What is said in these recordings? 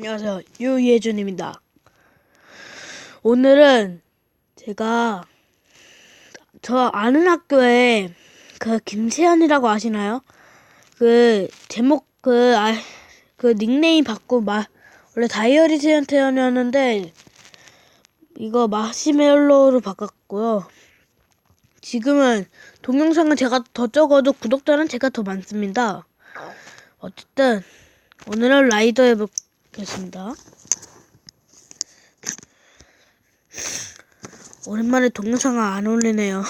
안녕하세요. 유예준입니다. 오늘은 제가 저 아는 학교에 그 김세현이라고 아시나요? 그 제목 그 아 그 닉네임 바꾸고 마 원래 다이어리 세현태현이었는데 이거 마시멜로우로 바꿨고요. 지금은 동영상은 제가 더 적어도 구독자는 제가 더 많습니다. 어쨌든 오늘은 라이더 해보 겠습니다. 오랜만에 동영상을 안 올리네요.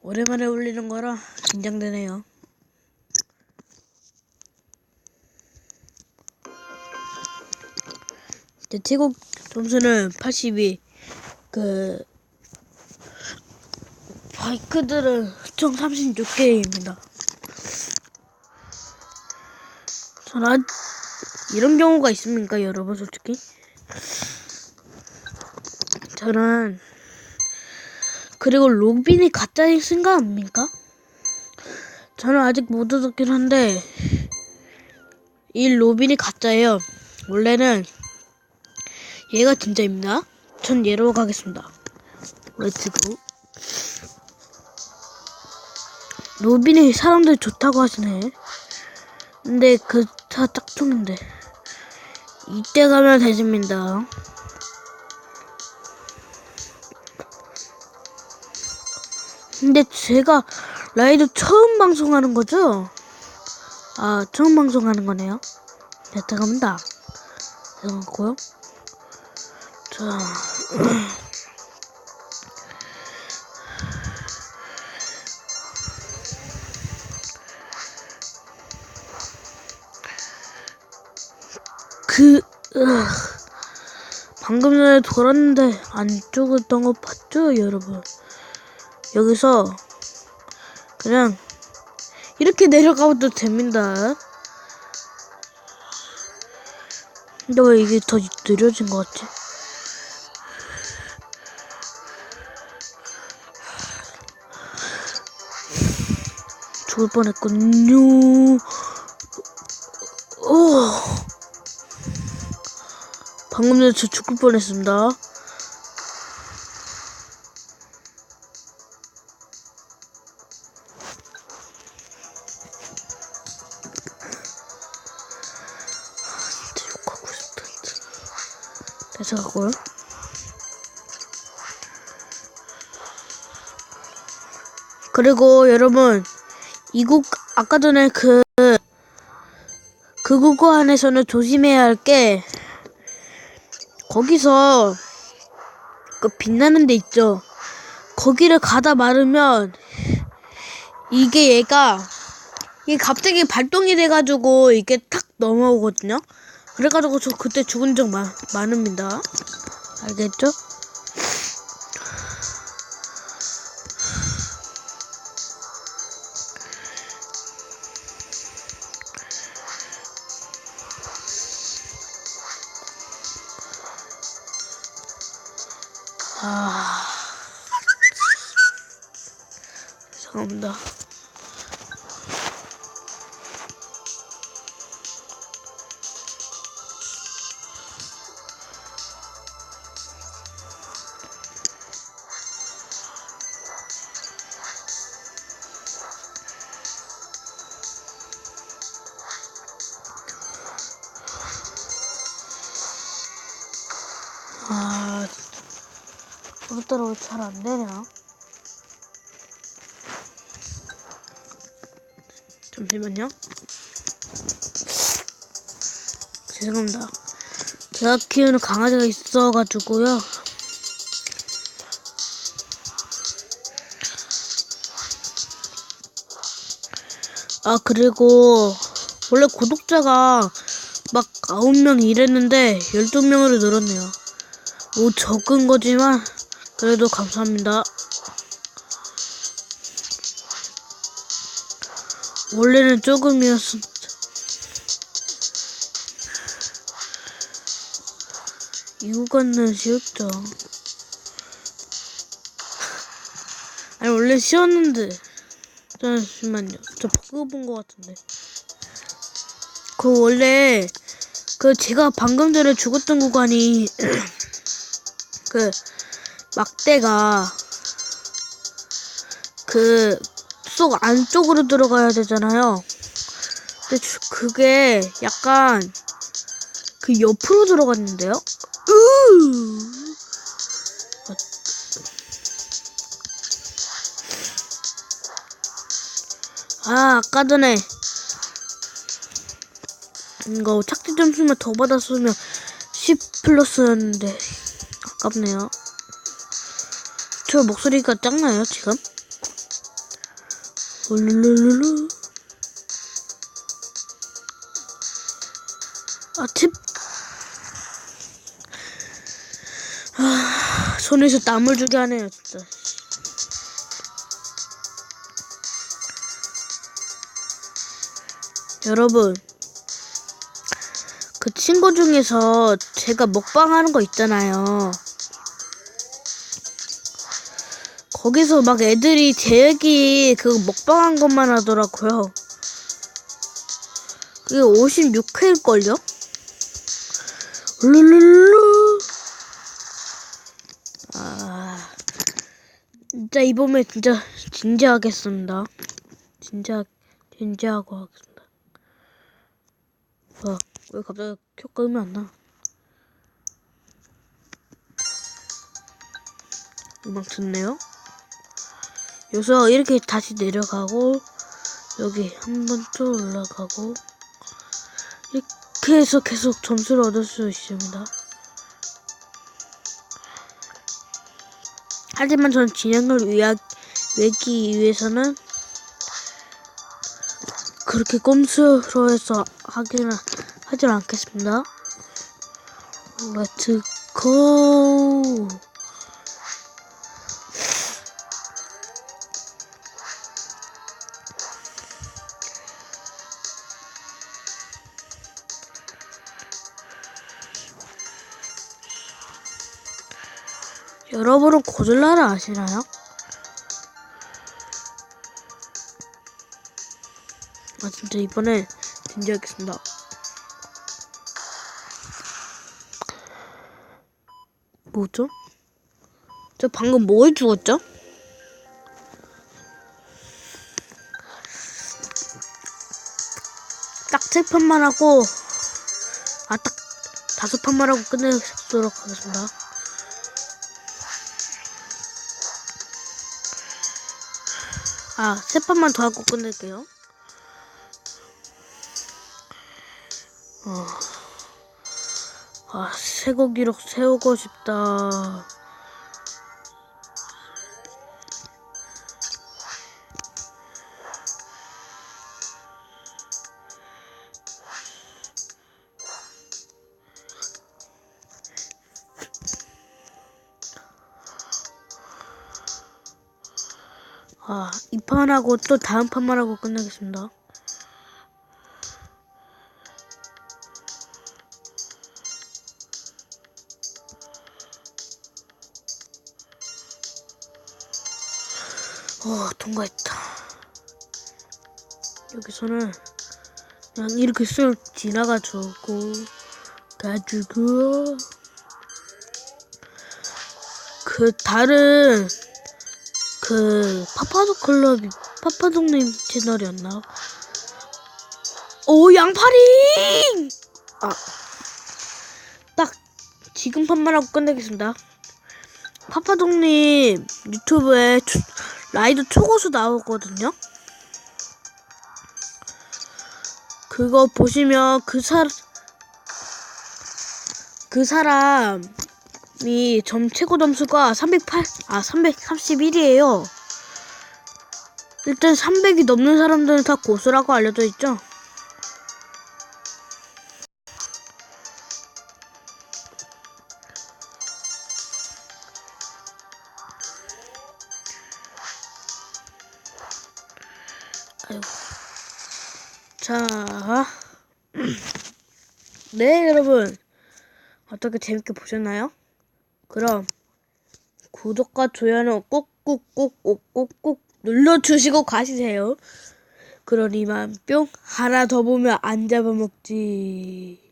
오랜만에 올리는 거라 긴장되네요. 제 최고 점수는 82. 그 바이크들은 총 36개입니다. 저는 이런 경우가 있습니까, 여러분, 솔직히? 저는 그리고 로빈이 가짜일 생각합니까? 저는 아직 못 얻었긴 한데 이 로빈이 가짜예요. 원래는 얘가 진짜입니다. 전 얘로 가겠습니다. 렛츠고. 로빈이 사람들 좋다고 하시네. 근데 그 다 짝퉁인데. 이때 가면 되집니다. 근데 제가 라이드 처음 방송하는 거죠? 아, 처음 방송하는 거네요. 이때 가면 다. 되고요. 자. 그, 으, 방금 전에 돌았는데 안쪽을 던거 봤죠, 여러분? 여기서 그냥 이렇게 내려가도 됩니다. 근데 왜 이게 더 느려진 것 같지? 죽을 뻔했군요. 오. 방금 전에 저 죽을 뻔했습니다. 가고요. 그리고 여러분 이 곡 아까 전에 그그 국어 안에서는 조심해야 할게 거기서 그 빛나는 데 있죠. 거기를 가다 말으면 이게 얘가 이게 갑자기 발동이 돼가지고 이게 탁 넘어오거든요. 그래가지고 저 그때 죽은 적 많, 많습니다. 알겠죠? 아, 죄송합니다. 오늘따라 잘안 되냐? 잠시만요. 죄송합니다. 제가 키우는 강아지가 있어가지고요. 아, 그리고, 원래 구독자가 막 9명 이랬는데 12명으로 늘었네요. 뭐 적은 거지만, 그래도 감사합니다. 원래는 조금이었어. 이거는 쉬웠죠. 아니 원래 쉬웠는데 잠시만요. 저 버그 본 것 같은데. 그 원래 그 제가 방금 전에 죽었던 구간이 그 막대가 그 속 안쪽으로 들어가야 되잖아요. 근데 주- 그게 약간 그 옆으로 들어갔는데요. 으 아, 아까 전에 이거 착지 점수만 더 받았으면 10 플러스였는데 아깝네요. 저 목소리가 작나요 지금? 울룰룰루 아 팁. 아, 손에서 땀을 주게 하네요 진짜. 여러분 그 친구 중에서 제가 먹방 하는 거 있잖아요. 거기서 막 애들이 제 얘기 그 먹방한 것만 하더라고요. 그게 56회일걸요? 룰룰루. 아, 진짜 이번에 진짜 진지하겠습니다. 진지하, 진지하고 하겠습니다. 와, 왜 갑자기 켜 끄면 안 나? 음악 듣네요. 여기서 이렇게 다시 내려가고 여기 한 번 또 올라가고 이렇게 해서 계속 점수를 얻을 수 있습니다. 하지만 저는 진행을 위하, 외기 위해서는 그렇게 꼼수로 해서 하기는 하지 않겠습니다. Let's go. 여러분은 고질라를 아시나요? 아 진짜 이번에 진지하겠습니다. 뭐죠? 저 방금 뭘 죽었죠? 딱세 판만 하고 아 딱 다섯 판만 하고 끝내도록 하겠습니다. 아, 세 판만 더 하고 끝낼게요. 어. 아, 최고 기록 세우고 싶다. 아, 이 판하고 또 다음 판만 하고 끝내겠습니다. 어, 통과했다. 여기서는 그냥 이렇게 쓱 지나가주고, 가지고, 그 다른 그 파파도 클럽 파파동님 채널이었나? 오 양파링! 아, 딱 지금 판만 하고 끝내겠습니다. 파파동님 유튜브에 초- 라이드 초고수 나오거든요. 그거 보시면 그 사, 그 사람 이 점 최고 점수가 308, 아, 331이에요. 일단 300이 넘는 사람들은 다 고수라고 알려져 있죠. 자, 네 여러분 어떻게 재밌게 보셨나요? 그럼 구독과 좋아요는 꼭꼭꼭꼭꼭꼭 눌러주시고 가시세요. 그러니만 뿅 하나 더 보면 안 잡아먹지